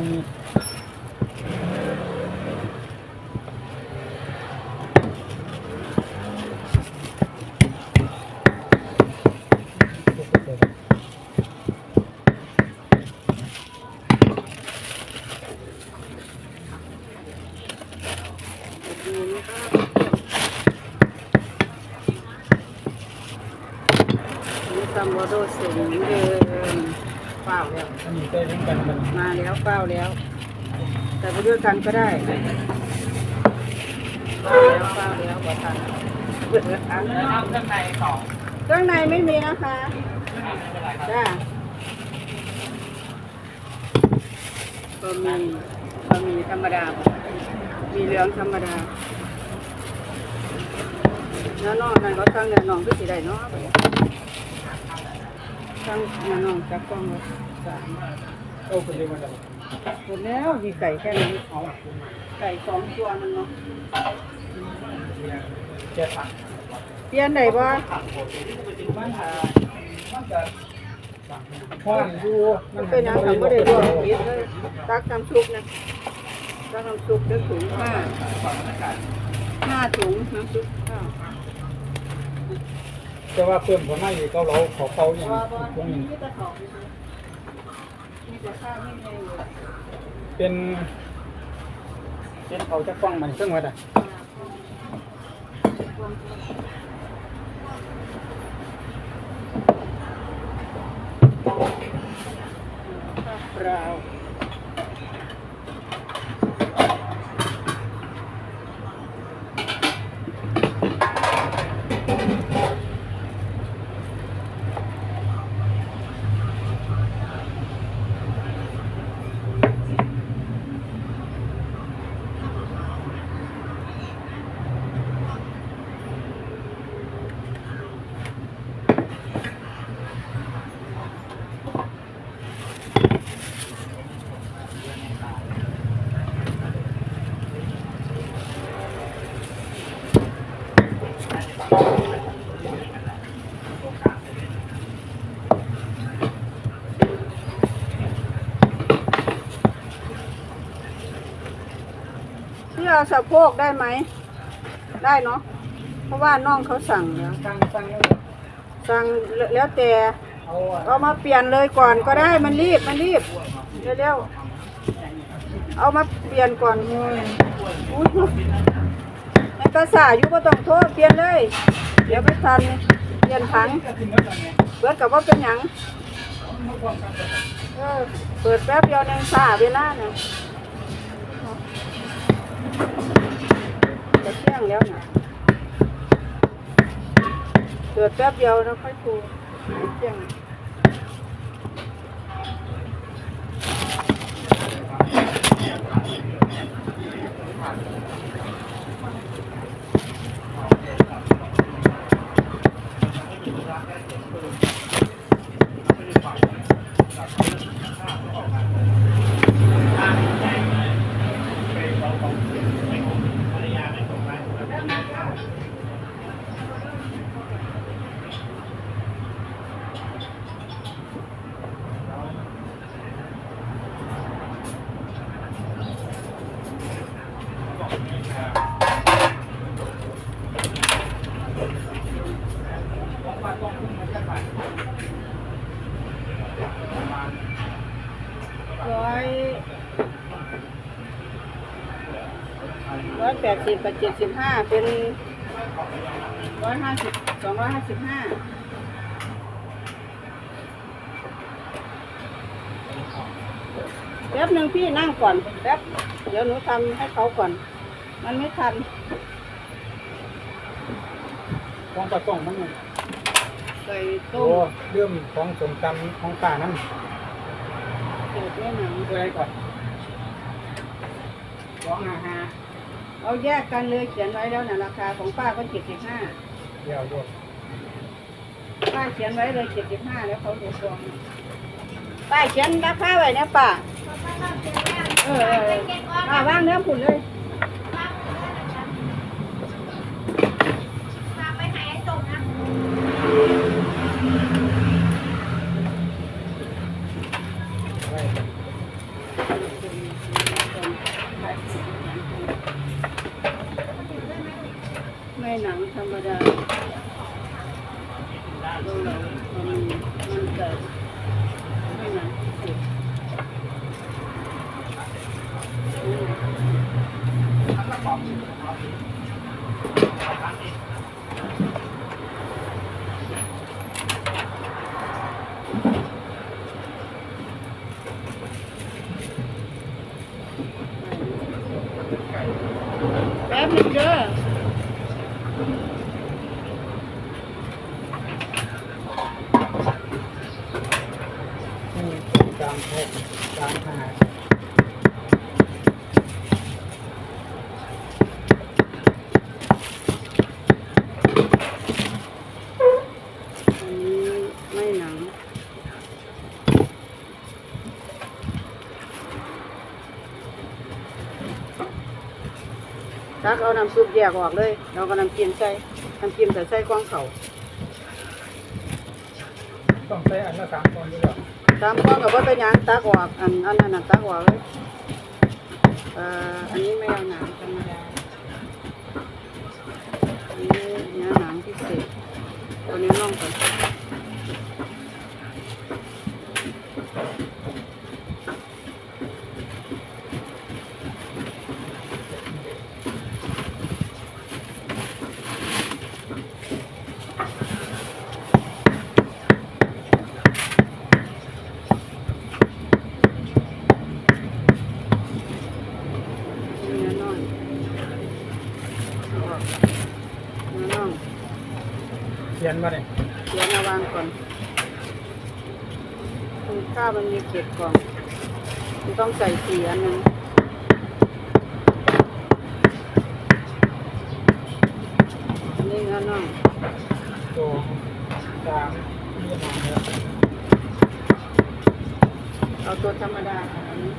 มันมีดูนะ ครับนี่ตำวอโดเสียงเดินเปล่าแล้วอันนี้ได้เรื่องกันมันมาแล้วเปล่าแล้ว แต่ไปด้วยกันก็ได้เปล่าแล้วเปล่าแล้วบอกทันเปิดครั้งข้างในสองเครื่องในไม่มีนะคะจ้าก็มีก็มีธรรมดา มีเหลืองธรรมดาเนื้อน่องนั่นก็ตั้งเนื้อน่องก็สีได้เนาะ ตั้งเนื้องจับกล้องไว้สามโอ้คุณเรียว่าอะไรหมดแล้วมีไก่แค่นั้เอาไก่สองตัวนึงเนาะเปลี่ยนได้บ่มันอ่าพ่อดูมันเป็นยังทำไม่ได้วมคิดเลยตักน้ำซุปนะตักน้ำซุปได้ถุงห้าห้าถุงน้ำซุปข้าว แต่ว่าเพิ่มผลไม่เกาเหลาขอเกาอย่างบ่บ่ตรงนี้มีแต่ของมีแต่ข้าวไม่แพงเลยเป็นเป็นเขาจะฟังมันเครื่องวัดอะเปล่า ที่เอาสะโพกได้ไหม ได้เนาะ เพราะว่าน้องเขาสั่งแล้วสั่งสั่งสั่งแล้วแต่เอามาเปลี่ยนเลยก่อนก็ได้มันรีบมันรีบเร็วๆเอามาเปลี่ยนก่อนอุ้ยในภาษาอยู่ก็ต้องโทษเปลี่ยนเลย เดี๋ยวไม่ทันเปลี่ยนถังเบิดกับว่าเป็นหยังเออเปิดแป๊บเดียวในสาเวลาเนี่ย จะเที่ยงแล้วเนี่ยเดือดแป๊บเดียวแล้วค่อยปูเที่ยง สิบกับเจ็ดสิบห้าเป็นร้อยห้าสิบสองร้อยห้าสิบห้าแป๊บหนึ่งพี่นั่งก่อนแป๊บเดี๋ยวหนูทำให้เขาก่อน มันไม่ทันของปลาส่งมันเนี่ยใส่โอ้ต้มเรื่องของสมตำของป่านั้นเกิดด้วยหนังอะไรก่อนสองห้าห้า เอาแยกกันเลยเขียนไว้แล้วนะราคาของป้าก็เจ็ดสิบห้าเดี๋ยวด้วยป้าเขียนไว้เลยเจ็ดสิบห้าแล้วเขาดูดวงป้าเขียนราคาไว้นะป้าเออเออเออป้าว่างเนื้อผุนเลย ดูแล้วมันมันจะไม่หนักสุดอืมแป๊บนึงเด้อ อืมตามห กตามห้าอันนี้ไม่หนังตักเอาน้ำซุปแยกออกเลยเราก็น้ำจิ้มใส่น้ำจิ้มแต่ใส่กว้างเขา่า ต้องใช้อันละสามคนด้วยเหรอตามกว้างกับว่าเป็นหยังตักออกอันอันนั้นนะตักออกเลยเอ่ออันนี้ไม่เอาหนังธรรมดาอันนี้เนื้อหนังพิเศษตัวนี้น่องก่อนเนื้อน่องเอาออกเนื้อน่อง เขียนมาเนี่ยเดี๋ยวมาวางก่อนคุณข้าวมันมีเกล็ดกล่องมันต้องใส่สีอันหนึงอันนี้เนื้อน่องสองสามนี่หนังเนี่ยเอาตัวธรรมดาอันนี้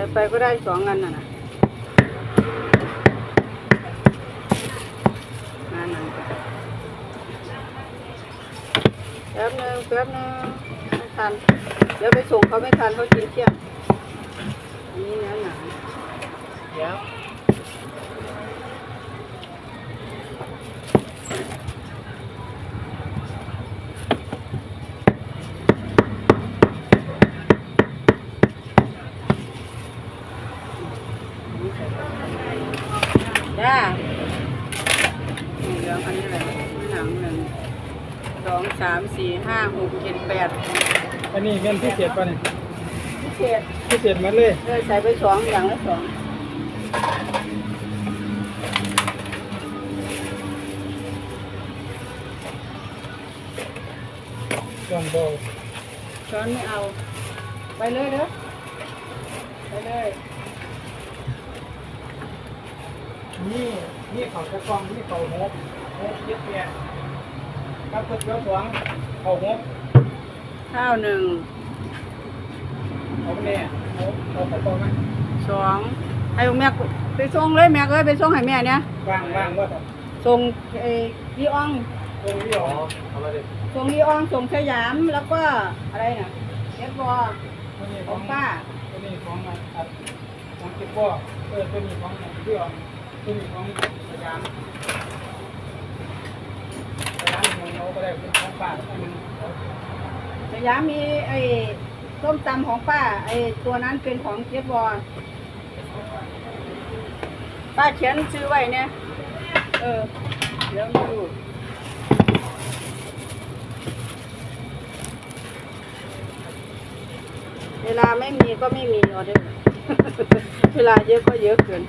ส่ไปก็ได้สองอันน่ะนะนั่นนั่นแป๊บนึงแป๊บนึงไม่ทัน เดี๋ยวไปส่งเขาไม่ทันเขากินเที่ยงอันนี้เนื้อหนังเดี๋ยว จ้านี่เหลืองอันนี้อะไรหนังหนึ่งสอง สามสี่ห้าหกเจ็ดแปดอันนี้เป็นพิเศษป่ะเนี่ยพิเศษพิเศษหมาเลยเออใส่ไปสองอย่างละสองลองโบช้อนไม่เอา ไปเลยเด้อไปเลยนี่นี่เขาจะกล้องนี่เขาหกหกเจ็ดแปดครับก๋วยเตี๋ยวสอง เขาหกข้าวหนึ่งเขาเนี่ยหกเอาไปก่อนไหมสองให้แม่ไปส่งเลยแม่เอ้ยไปส่งให้แม่เนี่ยว่างว่างว่าแต่ส่งเอ้ลีอองตรงนี้หรอเอาไปเลยส่งลีอองส่งสยามแล้วก็อะไรน่ะเอฟบอตัวนี้ขขอองงป้าตัวนี้ของอัดของติ๊กบ่เออตัวนี้ของเรื่องตัวนี้ของสยามส ยามขาก็ได้เป็นของป้าอันสยามมีไอ้ส้มตำของป้าไอ้ตัวนั้นเป็นของเอฟบอป้าเขียนซื้อไว้เนี่ยเออเดี๋ยวดูเวลาไม่มีก็ไม่มีออเดอร์เวลาเยอะก็เยอะเกิน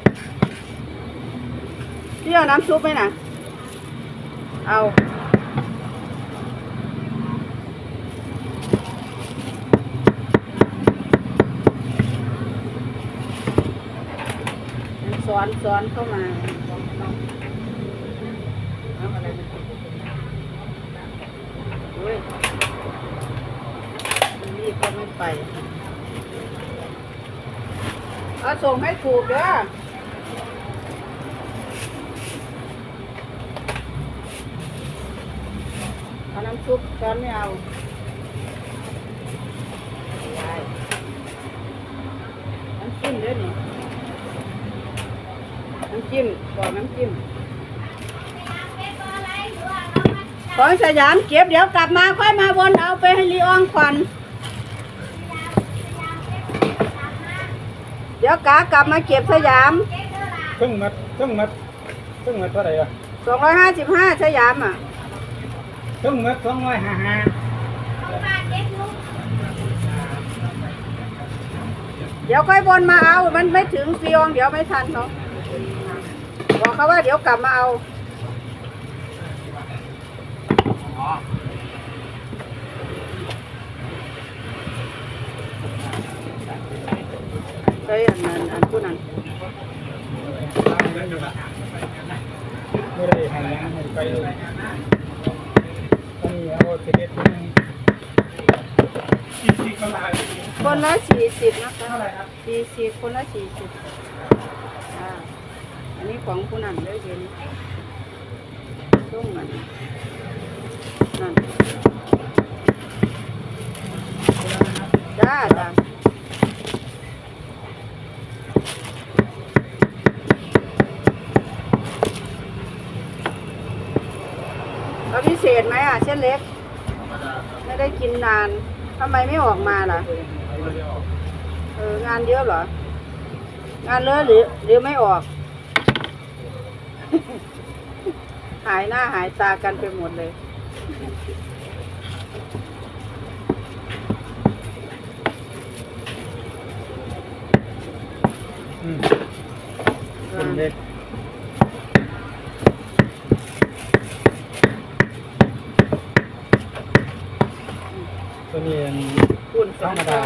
พี่เอาน้ำซุปไหมนะเอา ซ้อนซ้อนเข้ามาเฮ้ยนี่ก็ไม่ไปเอาส่งให้ถูกเด้อเอาน้ำซุปช้อนไม่เอาได้น้ำจิ้มเด้อนี่ น้ำจิ้มบอกน้ำจิ้มของสยามเก็บเดี๋ยวกลับมาค่อยมาวนเอาไปให้ลีอองก่อนเดี๋ยวกากลับมาเก็บสยามเครื่องมัดเครื่องมัดเครื่องมัดเท่าไหร่อะ255สยามอะเครื่องมัดสองร้อยห้าห้าเดี๋ยวค่อยวนมาเอา มันไม่ถึงลีอองเดี๋ยวไม่ทันเขา บอกเขาว่าเดี๋ยวกลับมาเอาใช่อันนั้นอันผู้นั้นไม่ได้ให้ยังให้ไปเลยตอนนี้เอาเสด็จไปนึงอีกทีก็ได้คนละสี่สิบนะคะเท่าไหร่ครับสี่สิบคนละสี่สิบอ่า อันนี้ของผู้นั้นเลยเดี๋ยวนี้ช่วงนันนั่นจ้าจ้าเอาพิเศษไหมอะเส้นเล็ก ไม่ได้กินนานทำไมไม่ออกมาล่ะเอองานเยอะเหรอ งานเลอะหรือหรือไม่ออก หายหน้าหายตากันไปหมดเลย อืมเป็นเด็กตัวนี้คุณธรรมดา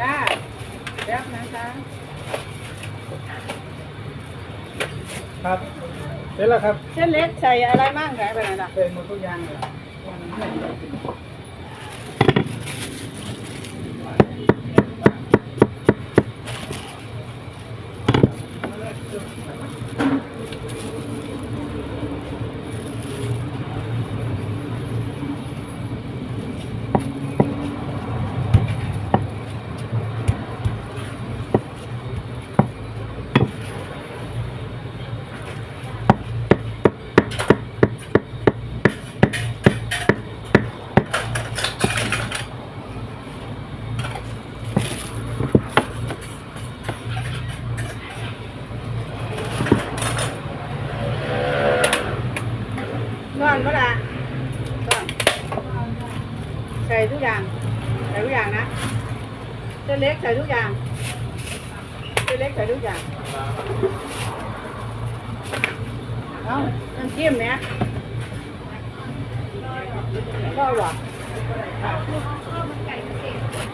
จ้าแป๊บนะคะ ครับเสร็จ แล้วครับเส้นเล็กใส่อะไรมั่งไหนไปไหนล่ะเป็นหมดทุกอย่างเลย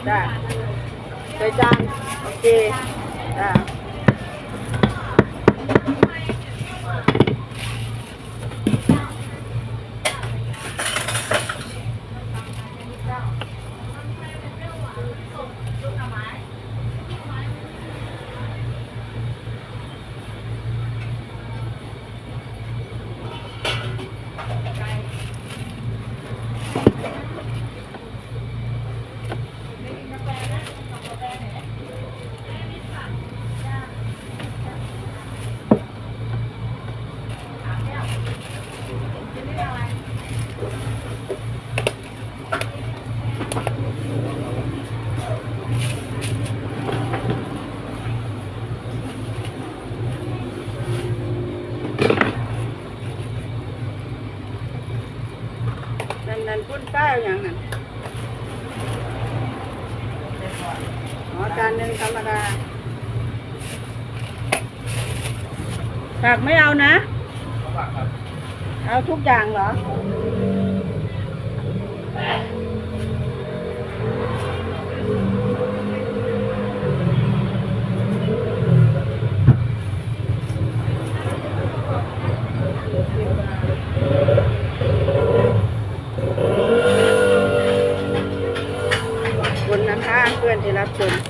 ได้ใจจังโอเคได้ จารหนึ่งธรรมดาผักไม่เอานะ เอาทุกอย่างเหรอ คนนะคาเพื่อนที่รับชม